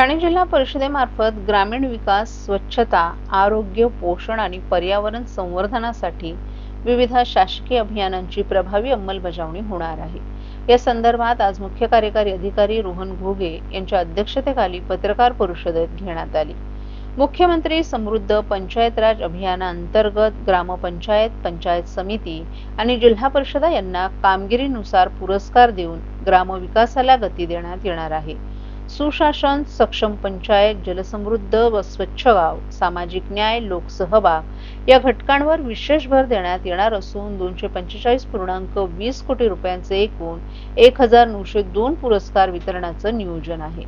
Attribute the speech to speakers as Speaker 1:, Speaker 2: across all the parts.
Speaker 1: ठाणे जिल्हा परिषदेमार्फत ग्रामीण विकास स्वच्छता आरोग्य पोषण आणि पर्यावरण संवर्धनासाठी विविध शासकीय अभियानांची प्रभावी अंमलबजावणी होणार आहे. या संदर्भात आज मुख्य कार्यकारी अधिकारी रोहन घोगे यांच्या अध्यक्षतेखाली पत्रकार परिषदेत घेण्यात आली. मुख्यमंत्री समृद्ध पंचायत राज अभियानाअंतर्गत ग्रामपंचायत पंचायत समिती आणि जिल्हा परिषदा यांना कामगिरीनुसार पुरस्कार देऊन ग्रामविकासाला गती देण्यात येणार आहे. सुशासन सक्षम पंचायत जलसमृद्ध व स्वच्छ गाव सामाजिक न्याय लोकसहभाग या घटकांवर विशेष भर देण्यात येणार असून दोनशे पंचेचाळीस पूर्णांक वीस कोटी रुपयांचे एकूण एक हजार नऊशे दोन पुरस्कार वितरणाचं नियोजन आहे.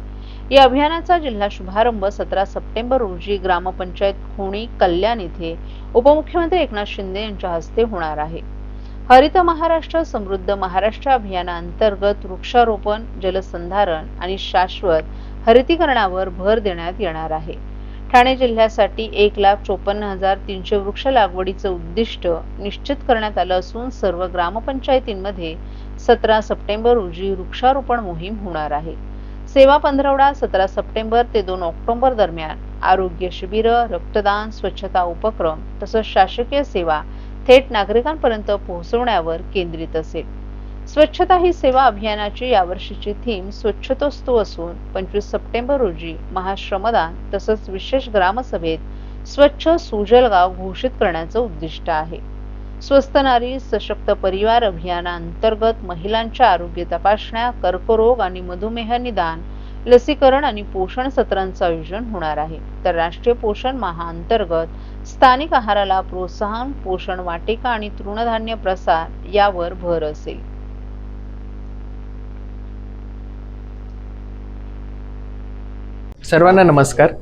Speaker 1: या अभियानाचा जिल्हा शुभारंभ सतरा सप्टेंबर रोजी ग्रामपंचायत खोणी कल्याण येथे उपमुख्यमंत्री एकनाथ शिंदे यांच्या हस्ते होणार आहे. हरित महाराष्ट्र समृद्ध महाराष्ट्र अभियानाअंतर्गत वृक्षारोपण जलसंधारण आणि शाश्वत हरितीकरणावर भर देण्यात येणार आहे. ठाणे जिल्ह्यासाठी एक लाख चोपन्न हजार तीनशे वृक्ष लागवडीचं उद्दिष्ट निश्चित करण्यात आलं असून सर्व ग्रामपंचायतींमध्ये सतरा सप्टेंबर रोजी वृक्षारोपण मोहीम होणार आहे. सेवा पंधरवडा सतरा सप्टेंबर ते दोन ऑक्टोबर दरम्यान आरोग्य शिबिरं रक्तदान स्वच्छता उपक्रम तसंच शासकीय सेवा थेट नागरिकांपर्यंत पोहोचवण्यावर केंद्रित असेल. स्वच्छता ही सेवा अभियानाची यावर्षीची थीम स्वच्छतोस्तू असून पंचवीस सप्टेंबर रोजी महाश्रमदान तसंच विशेष ग्रामसभेत स्वच्छ सुजल गाव घोषित करण्याचं उद्दिष्ट आहे. स्वस्त नारी सशक्त परिवार अभियानाअंतर्गत महिलांच्या आरोग्य तपासण्या कर्करोग आणि मधुमेह निदान लसीकरण आणि पोषण सत्रांचं आयोजन होणार आहे. तर राष्ट्रीय पोषण महाअंतर्गत स्थानिक आहाराला प्रोत्साहन पोषण वाटिका आणि तृणधान्य प्रसार यावर भर असेल.
Speaker 2: सर्वांना नमस्कार.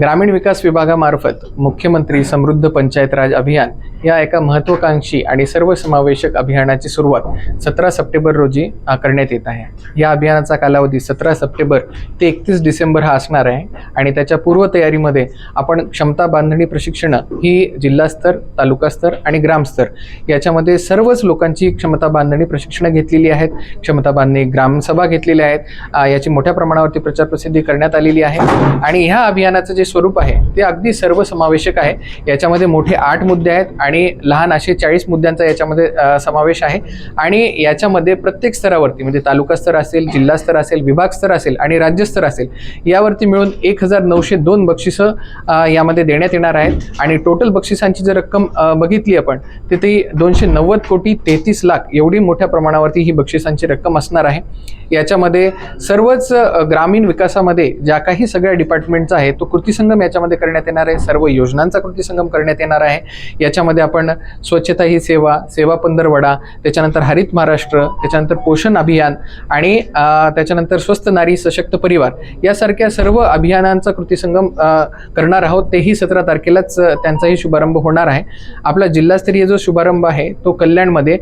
Speaker 2: ग्रामीण विकास विभागामार्फत मुख्यमंत्री समृद्ध पंचायत राज अभियान या एका महत्त्वाकांक्षी आणि सर्वसमावेशक अभियानाची सुरुवात सतरा सप्टेंबर रोजी करण्यात येत आहे. या अभियानाचा कालावधी सतरा सप्टेंबर ते एकतीस डिसेंबर हा असणार आहे आणि त्याच्या पूर्वतयारीमध्ये आपण क्षमता बांधणी प्रशिक्षणं ही जिल्हास्तर तालुकास्तर आणि ग्रामस्तर याच्यामध्ये सर्वच लोकांची क्षमता बांधणी प्रशिक्षणं घेतलेली आहेत. क्षमता बांधणी ग्रामसभा घेतलेल्या आहेत. याची मोठ्या प्रमाणावरती प्रचार प्रसिद्धी करण्यात आलेली आहे. आणि ह्या अभियानाचं जे स्वरूप आहे ते अगदी सर्वसमावेशक आहे. याच्यामध्ये मोठे आठ मुद्दे आहेत आणि लहान असे चाळीस मुद्द्यांचा याच्यामध्ये समावेश आहे. आणि याच्यामध्ये प्रत्येक स्तरावरती म्हणजे तालुका स्तर असेल जिल्हा स्तर असेल विभाग स्तर असेल आणि राज्यस्तर असेल यावरती मिळून एक हजार नऊशे दोन बक्षिसं यामध्ये देण्यात येणार आहेत. आणि टोटल बक्षिसांची जर रक्कम बघितली आपण तर ती दोनशे नव्वद कोटी तेहतीस लाख एवढी मोठ्या प्रमाणावरती ही बक्षिसांची रक्कम असणार आहे. याच्यामध्ये सर्वच ग्रामीण विकासामध्ये ज्या काही सगळ्या डिपार्टमेंटचा आहे तो कृती कृतीसंगम याच्यामध्ये करण्यात येणार आहे. सर्व योजनांचा कृतीसंगम करण्यात येणार आहे. याच्यामध्ये आपण स्वच्छता ही सेवा सेवा पंधरवडा त्याच्यानंतर हरित महाराष्ट्र त्याच्यानंतर पोषण अभियान आणि त्याच्यानंतर स्वस्थ नारी सशक्त परिवार यासारख्या सर्व अभियानांचा कृतीसंगम संगम करणार आहोत. तेही सतरा तारखेलाच त्यांचाही शुभारंभ होणार आहे. आपला जिल्हास्तरीय जो शुभारंभ आहे तो कल्याणमध्ये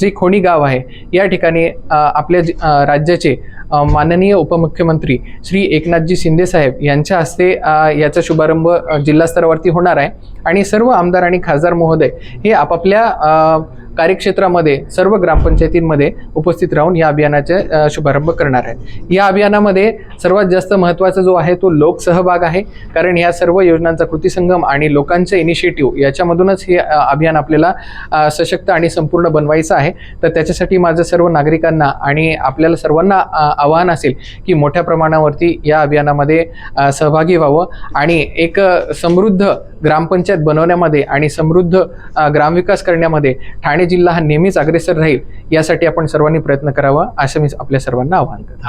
Speaker 2: जे खोणी गाव आहे या ठिकाणी आपल्या राज्याचे माननीय उपमुख्यमंत्री श्री एकनाथजी शिंदे साहेब यांच्या हस्ते याचा शुभारंभ जिल्हास्तरावरती होणार आहे. आणि सर्व आमदार आणि खासदार महोदय हे आपापल्या कार्यक्षेत्रामध्ये सर्व ग्रामपंचायतींमध्ये उपस्थित राहून या अभियानाचे शुभारंभ करणार आहे या अभियानामध्ये सर्वात जास्त महत्त्वाचा जो आहे तो लोकसहभाग आहे. कारण या सर्व योजनांचा कृती संगम आणि लोकांचे इनिशिएटिव्ह याच्यामधूनच हे अभियान आपल्याला सशक्त आणि संपूर्ण बनवायचं आहे. तर त्याच्यासाठी माझं सर्व नागरिकांना आणि आपल्याला सर्वांना आवाहन असेल की मोठ्या प्रमाणावरती या अभियानामध्ये सहभागी व्हावं आणि एक समृद्ध ग्रामपंचायत बनवण्यामध्ये आणि समृद्ध ग्रामविकास करण्यामध्ये ठाणे जिल्हा हा नेहमीच अग्रेसर राहील यासाठी आपण सर्वांनी प्रयत्न करावा असं मी आपल्या सर्वांना आवाहन करतो.